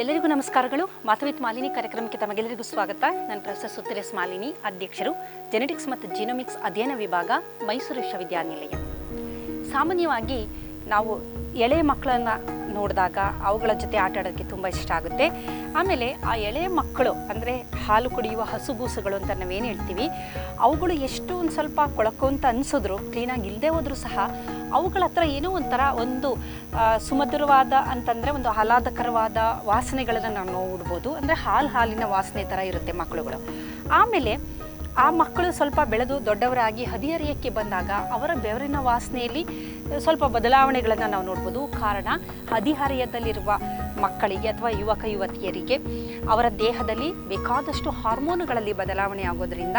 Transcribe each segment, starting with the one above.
ಎಲ್ಲರಿಗೂ ನಮಸ್ಕಾರಗಳು. ಮಾತವಿತ್ ಮಾಲಿನಿ ಕಾರ್ಯಕ್ರಮಕ್ಕೆ ತಮಗೆಲ್ಲರಿಗೂ ಸ್ವಾಗತ. ನಾನು ಪ್ರೊಫೆಸರ್ ಸುತ್ತಿರೇಸ್ ಮಾಲಿನಿ, ಅಧ್ಯಕ್ಷರು ಜೆನೆಟಿಕ್ಸ್ ಮತ್ತು ಜಿನೋಮಿಕ್ಸ್ ಅಧ್ಯಯನ ವಿಭಾಗ, ಮೈಸೂರು ವಿಶ್ವವಿದ್ಯಾನಿಲಯ. ಸಾಮಾನ್ಯವಾಗಿ ನಾವು ಎಳೆ ಮಕ್ಕಳನ್ನ ನೋಡಿದಾಗ ಅವುಗಳ ಜೊತೆ ಆಟ ಆಡೋಕ್ಕೆ ತುಂಬ ಇಷ್ಟ ಆಗುತ್ತೆ. ಆಮೇಲೆ ಆ ಎಳೆ ಮಕ್ಕಳು, ಅಂದರೆ ಹಾಲು ಕುಡಿಯುವ ಹಸುಬೂಸುಗಳು ಅಂತ ನಾವೇನು ಹೇಳ್ತೀವಿ, ಅವುಗಳು ಎಷ್ಟು ಒಂದು ಸ್ವಲ್ಪ ಕೊಳಕು ಅಂತ ಅನಿಸಿದ್ರು ಕ್ಲೀನಾಗಿ ಇಲ್ಲದೆ ಹೋದರೂ ಸಹ ಅವುಗಳ ಹತ್ರ ಏನೋ ಒಂಥರ ಒಂದು ಸುಮಧುರವಾದ ಅಂತಂದರೆ ಒಂದು ಆಹ್ಲಾದಕರವಾದ ವಾಸನೆಗಳನ್ನು ನಾವು ನೋಡ್ಬೋದು. ಅಂದರೆ ಹಾಲು ಹಾಲಿನ ವಾಸನೆ ಥರ ಇರುತ್ತೆ ಮಕ್ಕಳುಗಳು. ಆಮೇಲೆ ಆ ಮಕ್ಕಳು ಸ್ವಲ್ಪ ಬೆಳೆದು ದೊಡ್ಡವರಾಗಿ ಹದಿಹರಿಯಕ್ಕೆ ಬಂದಾಗ ಅವರ ಬೆವರಿನ ವಾಸನೆಯಲ್ಲಿ ಸ್ವಲ್ಪ ಬದಲಾವಣೆಗಳನ್ನು ನಾವು ನೋಡ್ಬೋದು. ಕಾರಣ ಹದಿಹರೆಯದಲ್ಲಿರುವ ಮಕ್ಕಳಿಗೆ ಅಥವಾ ಯುವಕ ಯುವತಿಯರಿಗೆ ಅವರ ದೇಹದಲ್ಲಿ ಬೇಕಾದಷ್ಟು ಹಾರ್ಮೋನುಗಳಲ್ಲಿ ಬದಲಾವಣೆ ಆಗೋದ್ರಿಂದ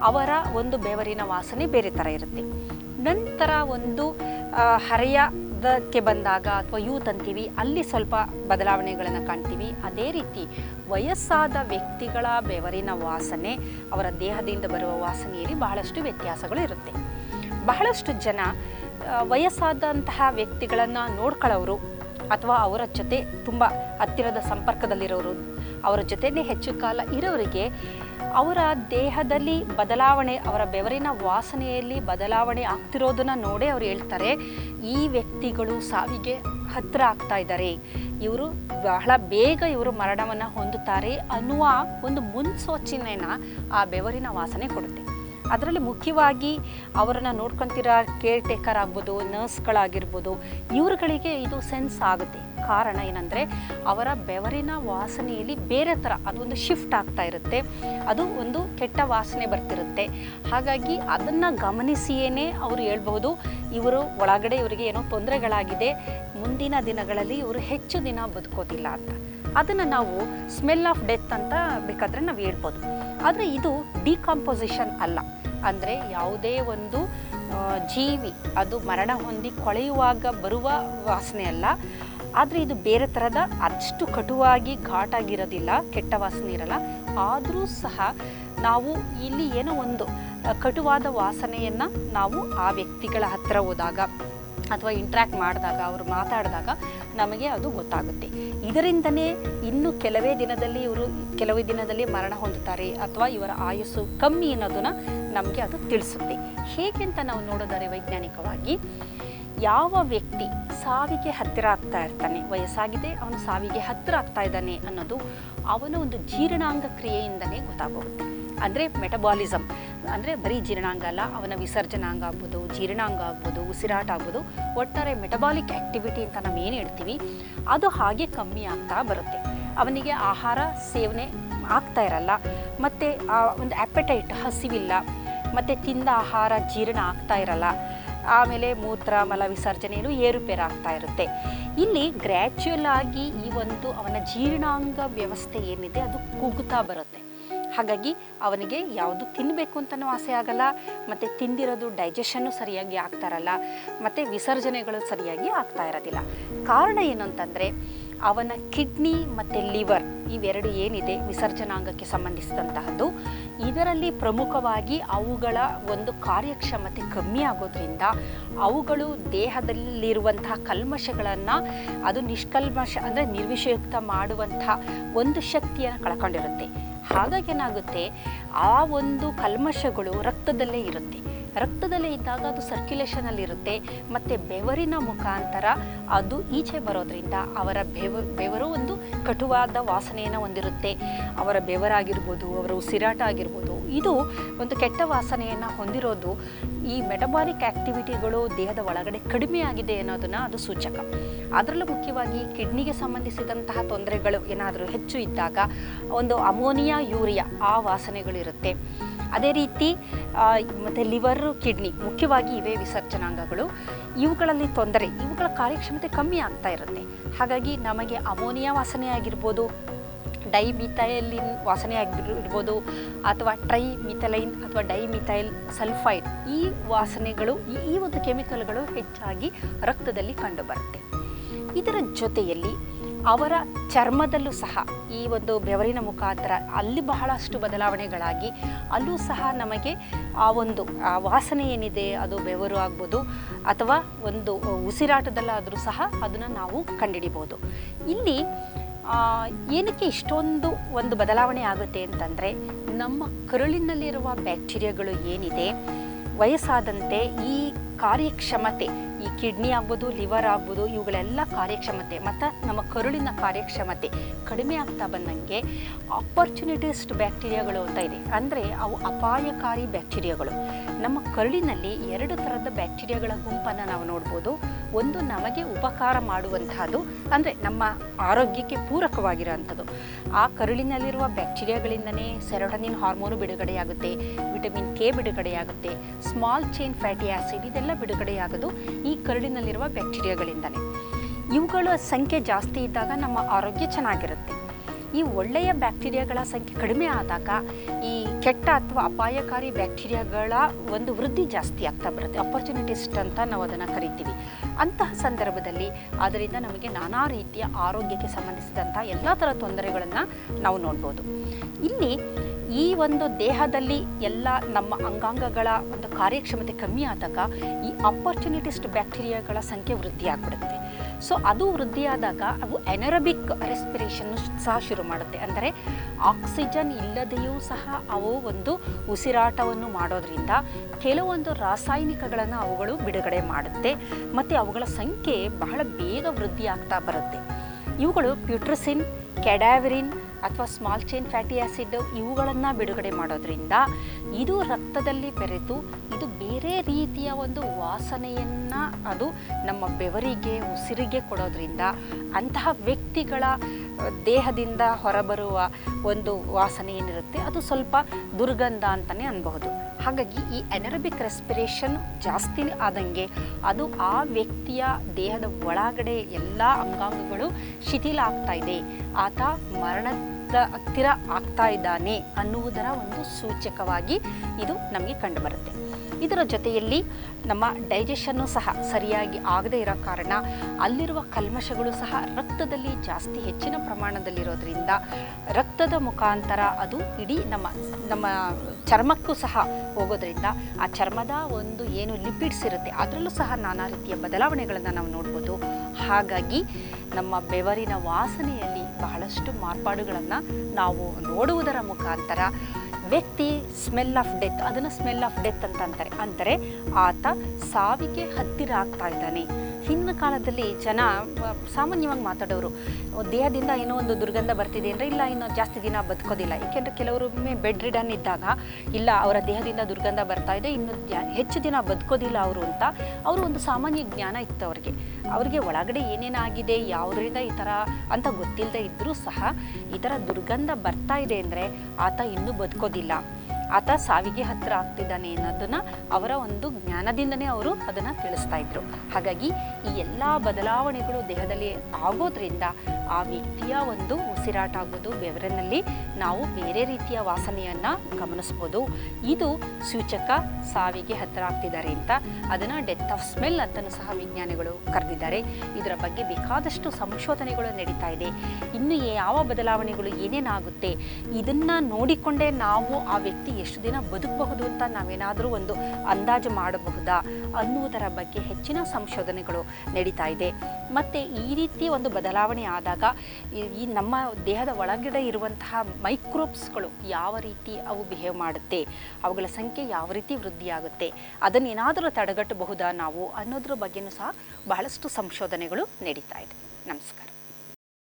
ಅವರ ಒಂದು ಬೆವರಿನ ವಾಸನೆ ಬೇರೆ ಥರ ಇರುತ್ತೆ. ನಂತರ ಒಂದು ಆ, ಹರೆಯದಕ್ಕೆ ಬಂದಾಗ ಅಥವಾ ಯೂತ್ ಅಂತೀವಿ ಅಲ್ಲಿ ಸ್ವಲ್ಪ ಬದಲಾವಣೆಗಳನ್ನು ಕಾಣ್ತೀವಿ. ಅದೇ ರೀತಿ ವಯಸ್ಸಾದ ವ್ಯಕ್ತಿಗಳ ಬೆವರಿನ ವಾಸನೆ, ಅವರ ದೇಹದಿಂದ ಬರುವ ವಾಸನೆಯಲ್ಲಿ ಬಹಳಷ್ಟು ವ್ಯತ್ಯಾಸಗಳು ಇರುತ್ತೆ. ಬಹಳಷ್ಟು ಜನ ವಯಸ್ಸಾದಂತಹ ವ್ಯಕ್ತಿಗಳನ್ನು ನೋಡ್ಕೊಳ್ಳೋರು ಅಥವಾ ಅವರ ಜೊತೆ ತುಂಬ ಹತ್ತಿರದ ಸಂಪರ್ಕದಲ್ಲಿರೋರು ಅವರ ಜೊತೆನೇ ಹೆಚ್ಚು ಕಾಲ ಇರೋರಿಗೆ ಅವರ ದೇಹದಲ್ಲಿ ಬದಲಾವಣೆ, ಅವರ ಬೆವರಿನ ವಾಸನೆಯಲ್ಲಿ ಬದಲಾವಣೆ ಆಗ್ತಿರೋದನ್ನು ನೋಡೇ ಅವ್ರು ಹೇಳ್ತಾರೆ. ಈ ವ್ಯಕ್ತಿಗಳು ಸಾವಿಗೆ ಹತ್ತಿರ ಆಗ್ತಾ ಇದ್ದಾರೆ. ಇವರು ಬಹಳ ಬೇಗ ಇವರು ಮರಣವನ್ನು ಹೊಂದುತ್ತಾರೆ ಅನ್ನುವ ಒಂದು ಮುನ್ಸೂಚನೆನ ಆ ಬೆವರಿನ ವಾಸನೆ ಕೊಡುತ್ತೆ. ಅದರಲ್ಲಿ ಮುಖ್ಯವಾಗಿ ಅವರನ್ನು ನೋಡ್ಕೊತಿರೋ ಕೇರ್ ಟೇಕರ್ ಆಗ್ಬೋದು ನರ್ಸ್ಗಳಾಗಿರ್ಬೋದು ಇವರುಗಳಿಗೆ ಇದು ಸೆನ್ಸ್ ಆಗುತ್ತೆ. ಕಾರಣ ಏನಂದರೆ, ಅವರ ಬೆವರಿನ ವಾಸನೆಯಲ್ಲಿ ಬೇರೆ ಥರ ಅದೊಂದು ಶಿಫ್ಟ್ ಆಗ್ತಾ ಇರುತ್ತೆ. ಅದು ಒಂದು ಕೆಟ್ಟ ವಾಸನೆ ಬರ್ತಿರುತ್ತೆ. ಹಾಗಾಗಿ ಅದನ್ನು ಗಮನಿಸಿಯೇ ಅವರು ಹೇಳ್ಬಹುದು, ಇವರು ಒಳಗಡೆ ಇವರಿಗೆ ಏನೋ ತೊಂದರೆಗಳಾಗಿದೆ, ಮುಂದಿನ ದಿನಗಳಲ್ಲಿ ಇವರು ಹೆಚ್ಚು ದಿನ ಬದುಕೋದಿಲ್ಲ ಅಂತ. ಅದನ್ನು ನಾವು ಸ್ಮೆಲ್ ಆಫ್ ಡೆತ್ ಅಂತ ಬೇಕಾದರೆ ನಾವು ಹೇಳ್ಬೋದು. ಆದರೆ ಇದು ಡಿಕಾಂಪೊಸಿಷನ್ ಅಲ್ಲ. ಅಂದರೆ ಯಾವುದೇ ಒಂದು ಜೀವಿ ಅದು ಮರಣ ಹೊಂದಿ ಕೊಳೆಯುವಾಗ ಬರುವ ವಾಸನೆ ಅಲ್ಲ. ಆದರೆ ಇದು ಬೇರೆ ಥರದ ಅಷ್ಟು ಕಟುವಾಗಿ ಘಾಟಾಗಿರೋದಿಲ್ಲ, ಕೆಟ್ಟ ವಾಸನೆ ಇರಲ್ಲ. ಆದರೂ ಸಹ ನಾವು ಇಲ್ಲಿ ಏನೋ ಒಂದು ಕಟುವಾದ ವಾಸನೆಯನ್ನು ನಾವು ಆ ವ್ಯಕ್ತಿಗಳ ಹತ್ತಿರ ಹೋದಾಗ ಅಥವಾ ಇಂಟ್ರ್ಯಾಕ್ಟ್ ಮಾಡಿದಾಗ, ಅವರು ಮಾತಾಡಿದಾಗ ನಮಗೆ ಅದು ಗೊತ್ತಾಗುತ್ತೆ. ಇದರಿಂದನೇ ಇನ್ನು ಕೆಲವೇ ದಿನದಲ್ಲಿ ಇವರು, ಕೆಲವೇ ದಿನದಲ್ಲಿ ಮರಣ ಹೊಂದುತ್ತಾರೆ ಅಥವಾ ಇವರ ಆಯುಸ್ಸು ಕಮ್ಮಿ ಅನ್ನೋದನ್ನು ನಮಗೆ ಅದು ತಿಳಿಸುತ್ತೆ. ಹೇಗೆ ಅಂತ ನಾವು ನೋಡೋದಾರೆ ವೈಜ್ಞಾನಿಕವಾಗಿ ಯಾವ ವ್ಯಕ್ತಿ ಸಾವಿಗೆ ಹತ್ತಿರ ಆಗ್ತಾ ಇರ್ತಾನೆ, ವಯಸ್ಸಾಗಿದೆ, ಅವನು ಸಾವಿಗೆ ಹತ್ತಿರ ಆಗ್ತಾ ಇದ್ದಾನೆ ಅನ್ನೋದು ಅವನ ಒಂದು ಜೀರ್ಣಾಂಗ ಕ್ರಿಯೆಯಿಂದನೇ ಗೊತ್ತಾಗಬಹುದು ಅಂದರೆ ಮೆಟಬಾಲಿಸಮ್ ಅಂದರೆ ಬರೀ ಜೀರ್ಣಾಂಗ ಅಲ್ಲ, ಅವನ ವಿಸರ್ಜನಾಂಗ ಆಗ್ಬೋದು, ಜೀರ್ಣಾಂಗ ಆಗ್ಬೋದು, ಉಸಿರಾಟ ಆಗ್ಬೋದು, ಒಟ್ಟಾರೆ ಮೆಟಬಾಲಿಕ್ ಆ್ಯಕ್ಟಿವಿಟಿ ಅಂತ ನಾವು ಏನು ಇಡ್ತೀವಿ ಅದು ಹಾಗೆ ಕಮ್ಮಿ ಆಗ್ತಾ ಬರುತ್ತೆ. ಅವನಿಗೆ ಆಹಾರ, ಸೇವನೆ ಆಗ್ತಾ ಇರಲ್ಲ, ಮತ್ತು ಆ ಒಂದು ಅಪೆಟೈಟ್ ಹಸಿವಿಲ್ಲ, ಮತ್ತು ತಿಂದ ಆಹಾರ ಜೀರ್ಣ ಆಗ್ತಾ ಇರಲ್ಲ, ಆಮೇಲೆ ಮೂತ್ರ, ಮಲ ವಿಸರ್ಜನೆಯಲ್ಲೂ ಏರುಪೇರು ಆಗ್ತಾ ಇರುತ್ತೆ. ಇಲ್ಲಿ ಗ್ರ್ಯಾಚುಯಲ್ ಆಗಿ ಈ ಒಂದು ಅವನ ಜೀರ್ಣಾಂಗ ವ್ಯವಸ್ಥೆ ಏನಿದೆ, ಅದು ಕುಗ್ತಾ ಬರುತ್ತೆ. ಹಾಗಾಗಿ ಅವನಿಗೆ ಯಾವುದು ತಿನ್ನಬೇಕು ಅಂತಲೂ ಆಸೆ ಆಗಲ್ಲ, ಮತ್ತು ತಿಂದಿರೋದು ಡೈಜೆಷನ್ನು ಸರಿಯಾಗಿ ಆಗ್ತಾ ಇರಲ್ಲ ಮತ್ತು ವಿಸರ್ಜನೆಗಳು ಸರಿಯಾಗಿ ಆಗ್ತಾ ಇರೋದಿಲ್ಲ. ಕಾರಣ ಏನು ಅಂತಂದರೆ, ಅವನ ಕಿಡ್ನಿ ಮತ್ತು ಲಿವರ್ ಇವೆರಡು ಏನಿದೆ ವಿಸರ್ಜನಾಂಗಕ್ಕೆ ಸಂಬಂಧಿಸಿದಂತಹದ್ದು, ಇದರಲ್ಲಿ ಪ್ರಮುಖವಾಗಿ ಅವುಗಳ ಒಂದು ಕಾರ್ಯಕ್ಷಮತೆ ಕಮ್ಮಿ ಆಗೋದ್ರಿಂದ ಅವುಗಳು ದೇಹದಲ್ಲಿರುವಂತಹ ಕಲ್ಮಶಗಳನ್ನು, ಅದು ನಿಷ್ಕಲ್ಮಶ ಅಂದರೆ ನಿರ್ವಿಷಯುಕ್ತ ಮಾಡುವಂಥ ಒಂದು ಶಕ್ತಿಯನ್ನು ಕಳ್ಕೊಂಡಿರುತ್ತೆ. ಹಾಗಾಗಿ ಏನಾಗುತ್ತೆ? ಆ ಒಂದು ಕಲ್ಮಶಗಳು ರಕ್ತದಲ್ಲೇ ಇರುತ್ತೆ. ರಕ್ತದಲ್ಲೇ ಇದ್ದಾಗ ಅದು ಸರ್ಕ್ಯುಲೇಷನಲ್ಲಿ ಇರುತ್ತೆ. ಮತ್ತು ಬೆವರಿನ ಮುಖಾಂತರ ಅದು ಈಚೆ ಬರೋದ್ರಿಂದ ಅವರ ಬೆವ, ಬೆವರು ಒಂದು ಕಟುವಾದ ವಾಸನೆಯನ್ನು ಹೊಂದಿರುತ್ತೆ. ಅವರ ಬೆವರಾಗಿರ್ಬೋದು, ಅವರ ಉಸಿರಾಟ ಆಗಿರ್ಬೋದು, ಇದು ಒಂದು ಕೆಟ್ಟ ವಾಸನೆಯನ್ನು ಹೊಂದಿರೋದು ಈ ಮೆಟಬಾಲಿಕ್ ಆ್ಯಕ್ಟಿವಿಟಿಗಳು ದೇಹದ ಒಳಗಡೆ ಕಡಿಮೆ ಆಗಿದೆ ಅನ್ನೋದನ್ನು ಅದು ಸೂಚಕ. ಅದರಲ್ಲೂ ಮುಖ್ಯವಾಗಿ ಕಿಡ್ನಿಗೆ ಸಂಬಂಧಿಸಿದಂತಹ ತೊಂದರೆಗಳು ಏನಾದರೂ ಹೆಚ್ಚು ಇದ್ದಾಗ ಒಂದು ಅಮೋನಿಯಾ ಯೂರಿಯಾ ಆ ವಾಸನೆಗಳಿರುತ್ತೆ. ಅದೇ ರೀತಿ ಮತ್ತು ಲಿವರು ಕಿಡ್ನಿ ಮುಖ್ಯವಾಗಿ ಇವೇ ವಿಸರ್ಜನಾಂಗಗಳು. ಇವುಗಳಲ್ಲಿ ತೊಂದರೆ, ಇವುಗಳ ಕಾರ್ಯಕ್ಷಮತೆ ಕಮ್ಮಿ ಆಗ್ತಾ ಇರುತ್ತೆ. ಹಾಗಾಗಿ ನಮಗೆ ಅಮೋನಿಯಾ ವಾಸನೆ ಆಗಿರ್ಬೋದು ಡೈ ಮಿಥೈಲಿನ್ ವಾಸನೆ ಆಗಿರ್ಬೋದು, ಅಥವಾ ಟ್ರೈ ಮಿಥಲೈನ್ ಅಥವಾ ಡೈ ಮಿಥೈಲ್ ಸಲ್ಫೈಡ್ ಈ ವಾಸನೆಗಳು, ಈ ಈ ಒಂದು ಕೆಮಿಕಲ್ಗಳು ಹೆಚ್ಚಾಗಿ ರಕ್ತದಲ್ಲಿ ಕಂಡುಬರುತ್ತೆ. ಇದರ ಜೊತೆಯಲ್ಲಿ ಅವರ ಚರ್ಮದಲ್ಲೂ ಸಹ ಈ ಒಂದು ಬೆವರಿನ ಮುಖಾಂತರ ಅಲ್ಲಿ ಬಹಳಷ್ಟು ಬದಲಾವಣೆಗಳಾಗಿ ಅಲ್ಲೂ ಸಹ ನಮಗೆ ಆ ಒಂದು, ಆ ವಾಸನೆ ಏನಿದೆ ಅದು ಬೆವರು ಆಗ್ಬೋದು ಅಥವಾ ಒಂದು ಉಸಿರಾಟದಲ್ಲಾದರೂ ಸಹ ಅದನ್ನು ನಾವು ಕಂಡುಹಿಡಿಬೋದು ಇಲ್ಲಿ ಏನಕ್ಕೆ ಇಷ್ಟೊಂದು ಒಂದು ಬದಲಾವಣೆ ಆಗುತ್ತೆ ಅಂತಂದರೆ ನಮ್ಮ ಕರುಳಿನಲ್ಲಿರುವ ಬ್ಯಾಕ್ಟೀರಿಯಾಗಳು ಏನಿದೆ, ವಯಸ್ಸಾದಂತೆ ಈ ಕಾರ್ಯಕ್ಷಮತೆ ಈ ಕಿಡ್ನಿ ಆಗ್ಬೋದು, ಲಿವರ್ ಆಗ್ಬೋದು, ಇವುಗಳೆಲ್ಲ ಕಾರ್ಯಕ್ಷಮತೆ. ಮತ್ತು ನಮ್ಮ ಕರುಳಿನ ಕಾರ್ಯಕ್ಷಮತೆ ಕಡಿಮೆ ಆಗ್ತಾ ಬಂದಂಗೆ ಆಪರ್ಚುನಿಟಿಸ್ಟ್ ಬ್ಯಾಕ್ಟೀರಿಯಾಗಳು ಅಂತ ಇದೆ. ಅಂದರೆ ಅವು ಅಪಾಯಕಾರಿ ಬ್ಯಾಕ್ಟೀರಿಯಾಗಳು ನಮ್ಮ ಕರುಳಿನಲ್ಲಿ ಎರಡು ಥರದ ಬ್ಯಾಕ್ಟೀರಿಯಾಗಳ ಗುಂಪನ್ನು ನಾವು ನೋಡ್ಬೋದು. ಒಂದು ನಮಗೆ ಉಪಕಾರ ಮಾಡುವಂತಹದ್ದು ಅಂದರೆ ನಮ್ಮ ಆರೋಗ್ಯಕ್ಕೆ ಪೂರಕವಾಗಿರೋವಂಥದ್ದು. ಆ ಕರುಳಿನಲ್ಲಿರುವ ಬ್ಯಾಕ್ಟೀರಿಯಾಗಳಿಂದನೇ ಸೆರೋಟನಿನ್ ಹಾರ್ಮೋನು ಬಿಡುಗಡೆಯಾಗುತ್ತೆ ವಿಟಮಿನ್ ಕೆ ಬಿಡುಗಡೆಯಾಗುತ್ತೆ ಸ್ಮಾಲ್ ಚೈನ್ ಫ್ಯಾಟಿ ಆ್ಯಸಿಡ್ ಇದೆಲ್ಲ ಬಿಡುಗಡೆಯಾಗೋದು. ಕರುಳಿನಲ್ಲಿರುವ ಬ್ಯಾಕ್ಟೀರಿಯಾಗಳಿಂದಲೇ ಇವುಗಳ ಸಂಖ್ಯೆ ಜಾಸ್ತಿ ಇದ್ದಾಗ ನಮ್ಮ ಆರೋಗ್ಯ ಚೆನ್ನಾಗಿರುತ್ತೆ. ಈ ಒಳ್ಳೆಯ ಬ್ಯಾಕ್ಟೀರಿಯಾಗಳ ಸಂಖ್ಯೆ ಕಡಿಮೆ ಆದಾಗ ಈ ಕೆಟ್ಟ ಅಥವಾ ಅಪಾಯಕಾರಿ ಬ್ಯಾಕ್ಟೀರಿಯಾಗಳ ಒಂದು ವೃದ್ಧಿ ಜಾಸ್ತಿ ಆಗ್ತಾ ಬರುತ್ತೆ. ಅಪರ್ಚುನಿಟಿಸ್ಟ್ ಅಂತ ನಾವು ಅದನ್ನು ಕರಿತೀವಿ. ಅಂತಹ ಸಂದರ್ಭದಲ್ಲಿ ಅದರಿಂದ ನಮಗೆ ನಾನಾ ರೀತಿಯ ಆರೋಗ್ಯಕ್ಕೆ ಸಂಬಂಧಿಸಿದಂಥ ಎಲ್ಲ ಥರ ತೊಂದರೆಗಳನ್ನು ನಾವು ನೋಡ್ಬೋದು. ಇಲ್ಲಿ ಈ ಒಂದು ದೇಹದಲ್ಲಿ ಎಲ್ಲ ನಮ್ಮ ಅಂಗಾಂಗಗಳ ಒಂದು ಕಾರ್ಯಕ್ಷಮತೆ ಕಮ್ಮಿ ಆದಾಗ ಈ ಅಪರ್ಚುನಿಟಿಸ್ಟ್ ಬ್ಯಾಕ್ಟೀರಿಯಾಗಳ ಸಂಖ್ಯೆ ವೃದ್ಧಿ ಆಗಿಬಿಡುತ್ತೆ. ಸೊ ಅದು ವೃದ್ಧಿಯಾದಾಗ ಅವು ಎನರಬಿಕ್ ರೆಸ್ಪಿರೇಷನ್ನು ಸಹ ಶುರು ಮಾಡುತ್ತೆ. ಅಂದರೆ ಆಕ್ಸಿಜನ್ ಇಲ್ಲದೆಯೂ ಸಹ ಅವು ಒಂದು ಉಸಿರಾಟವನ್ನು ಮಾಡೋದ್ರಿಂದ ಕೆಲವೊಂದು ರಾಸಾಯನಿಕಗಳನ್ನು ಅವುಗಳು ಬಿಡುಗಡೆ ಮಾಡುತ್ತೆ ಮತ್ತು ಅವುಗಳ ಸಂಖ್ಯೆ ಬಹಳ ಬೇಗ ವೃದ್ಧಿ ಆಗ್ತಾ ಬರುತ್ತೆ. ಇವುಗಳು ಪ್ಯೂಟ್ರಸಿನ್ ಕೆಡಾವಿರಿನ್ ಅಥವಾ ಸ್ಮಾಲ್ ಚೈನ್ ಫ್ಯಾಟಿ ಆ್ಯಸಿಡ್ ಇವುಗಳನ್ನು ಬಿಡುಗಡೆ ಮಾಡೋದ್ರಿಂದ ಇದು ರಕ್ತದಲ್ಲಿ ಬೆರೆತು ಇದು ಬೇರೆ ರೀತಿಯ ಒಂದು ವಾಸನೆಯನ್ನು ಅದು ನಮ್ಮ ಬೆವರಿಗೆ, ಉಸಿರಿಗೆ ಕೊಡೋದ್ರಿಂದ ಅಂತಹ ವ್ಯಕ್ತಿಗಳ ದೇಹದಿಂದ ಹೊರಬರುವ ಒಂದು ವಾಸನೆ ಏನಿರುತ್ತೆ ಅದು ಸ್ವಲ್ಪ ದುರ್ಗಂಧ ಅಂತಲೇ ಅನ್ಬಹುದು. ಹಾಗಾಗಿ ಈ ಎನರಬಿಕ್ ರೆಸ್ಪಿರೇಷನ್ ಜಾಸ್ತಿ ಆದಂಗೆ ಅದು ಆ ವ್ಯಕ್ತಿಯ ದೇಹದ ಒಳಗಡೆ ಎಲ್ಲ ಅಂಗಾಂಗಗಳು ಶಿಥಿಲ ಆಗ್ತಾ ಇದೆ. ಆತ ಮರಣದ ಹತ್ತಿರ ಆಗ್ತಾ ಇದ್ದಾನೆ ಅನ್ನುವುದರ ಒಂದು ಸೂಚಕವಾಗಿ ಇದು ನಮಗೆ ಕಂಡುಬರುತ್ತೆ ಇದರ ಜೊತೆಯಲ್ಲಿ ನಮ್ಮ ಡೈಜೆಷನ್ನು ಸಹ ಸರಿಯಾಗಿ ಆಗದೇ ಇರೋ ಕಾರಣ ಅಲ್ಲಿರುವ ಕಲ್ಮಶಗಳು ಸಹ ರಕ್ತದಲ್ಲಿ ಜಾಸ್ತಿ ಹೆಚ್ಚಿನ ಪ್ರಮಾಣದಲ್ಲಿರೋದ್ರಿಂದ ರಕ್ತದ ಮುಖಾಂತರ ಅದು ಇಡೀ ನಮ್ಮ ನಮ್ಮ ಚರ್ಮಕ್ಕೂ ಸಹ ಹೋಗೋದ್ರಿಂದ ಆ ಚರ್ಮದ ಒಂದು ಏನು ಲಿಪಿಡ್ಸ್ ಇರುತ್ತೆ, ಅದರಲ್ಲೂ ಸಹ ನಾನಾ ರೀತಿಯ ಬದಲಾವಣೆಗಳನ್ನು ನಾವು ನೋಡ್ಬೋದು. ಹಾಗಾಗಿ ನಮ್ಮ ಬೆವರಿನ ವಾಸನೆಯಲ್ಲಿ ಬಹಳಷ್ಟು ಮಾರ್ಪಾಡುಗಳನ್ನು ನಾವು ನೋಡುವುದರ ಮುಖಾಂತರ ವ್ಯಕ್ತಿ ಸ್ಮೆಲ್ ಆಫ್ ಡೆತ್ ಅದನ್ನು ಸ್ಮೆಲ್ ಆಫ್ ಡೆತ್ ಅಂತ ಅಂತಾರೆ. ಅಂದರೆ ಆತ ಸಾವಿಗೆ ಹತ್ತಿರ ಆಗ್ತಾ ಇದ್ದಾನೆ. ಹಿಂದಿನ ಕಾಲದಲ್ಲಿ ಜನ ಸಾಮಾನ್ಯವಾಗಿ ಮಾತಾಡೋರು ದೇಹದಿಂದ ಏನೋ ಒಂದು ದುರ್ಗಂಧ ಬರ್ತಿದೆ ಅಂದರೆ, ಇಲ್ಲ, ಇನ್ನು ಜಾಸ್ತಿ ದಿನ ಬದುಕೋದಿಲ್ಲ. ಏಕೆಂದರೆ ಕೆಲವರೊಮ್ಮೆ ಬೆಡ್ ರಿಡನ್ ಇದ್ದಾಗ, ಇಲ್ಲ, ಅವರ ದೇಹದಿಂದ ದುರ್ಗಂಧ ಬರ್ತಾ ಇದೆ, ಇನ್ನು ಹೆಚ್ಚು ದಿನ ಬದುಕೋದಿಲ್ಲ ಅವರು ಅಂತ, ಅವರು ಒಂದು ಸಾಮಾನ್ಯ ಜ್ಞಾನ ಇತ್ತು ಅವರಿಗೆ. ಅವರಿಗೆ ಒಳಗಡೆ ಏನೇನಾಗಿದೆ ಯಾವುದರಿಂದ ಈ ಥರ ಅಂತ ಗೊತ್ತಿಲ್ಲದೆ ಇದ್ದರೂ ಸಹ, ಈ ಥರ ದುರ್ಗಂಧ ಬರ್ತಾ ಇದೆ ಅಂದರೆ, ಆತ ಇನ್ನೂ ಬದುಕೋದಿಲ್ಲ. ಆತ ಸಾವಿಗೆ ಹತ್ತಿರ ಆಗ್ತಿದ್ದಾನೆ ಅನ್ನೋದನ್ನು ಅವರ ಒಂದು ಜ್ಞಾನದಿಂದನೇ ಅವರು ಅದನ್ನು ತಿಳಿಸ್ತಾ ಇದ್ರು. ಹಾಗಾಗಿ ಈ ಎಲ್ಲ ಬದಲಾವಣೆಗಳು ದೇಹದಲ್ಲಿ ಆಗೋದ್ರಿಂದ ಆ ವ್ಯಕ್ತಿಯ ಒಂದು ಉಸಿರಾಟ ಆಗೋದು ಬೆವರಿನಲ್ಲಿ ನಾವು ಬೇರೆ ರೀತಿಯ ವಾಸನೆಯನ್ನು ಗಮನಿಸ್ಬೋದು. ಇದು ಸೂಚಕ ಸಾವಿಗೆ ಹತ್ತಿರ ಆಗ್ತಿದ್ದಾರೆ ಅಂತ ಅದನ್ನು ಡೆತ್ ಆಫ್ ಸ್ಮೆಲ್ ಅಂತಲೂ ಸಹ ವಿಜ್ಞಾನಿಗಳು ಕರೆದಿದ್ದಾರೆ. ಇದರ ಬಗ್ಗೆ ಬೇಕಾದಷ್ಟು ಸಂಶೋಧನೆಗಳು ನಡೀತಾ ಇದೆ. ಇನ್ನು ಯಾವ ಬದಲಾವಣೆಗಳು ಏನೇನಾಗುತ್ತೆ, ಇದನ್ನು ನೋಡಿಕೊಂಡೇ ನಾವು ಆ ವ್ಯಕ್ತಿ ಎಷ್ಟು ದಿನ ಬದುಕಬಹುದು ಅಂತ ನಾವೇನಾದರೂ ಒಂದು ಅಂದಾಜು ಮಾಡಬಹುದಾ ಅನ್ನುವುದರ ಬಗ್ಗೆ ಹೆಚ್ಚಿನ ಸಂಶೋಧನೆಗಳು ನಡೀತಾ ಇದೆ. ಮತ್ತು ಈ ರೀತಿ ಒಂದು ಬದಲಾವಣೆ ಆದಾಗ ಈ- ನಮ್ಮ ದೇಹದ ಒಳಗಡೆ ಇರುವಂತಹ ಮೈಕ್ರೋಬ್ಸ್ಗಳು ಯಾವ ರೀತಿ ಅವು ಬಿಹೇವ್ ಮಾಡುತ್ತೆ, ಅವುಗಳ ಸಂಖ್ಯೆ ಯಾವ ರೀತಿ ವೃದ್ಧಿಯಾಗುತ್ತೆ, ಅದನ್ನೇನಾದರೂ ತಡೆಗಟ್ಟಬಹುದಾ ನಾವು ಅನ್ನೋದ್ರ ಬಗ್ಗೆಯೂ ಸಹ ಬಹಳಷ್ಟು ಸಂಶೋಧನೆಗಳು ನಡೀತಾ ಇದೆ. ನಮಸ್ಕಾರ.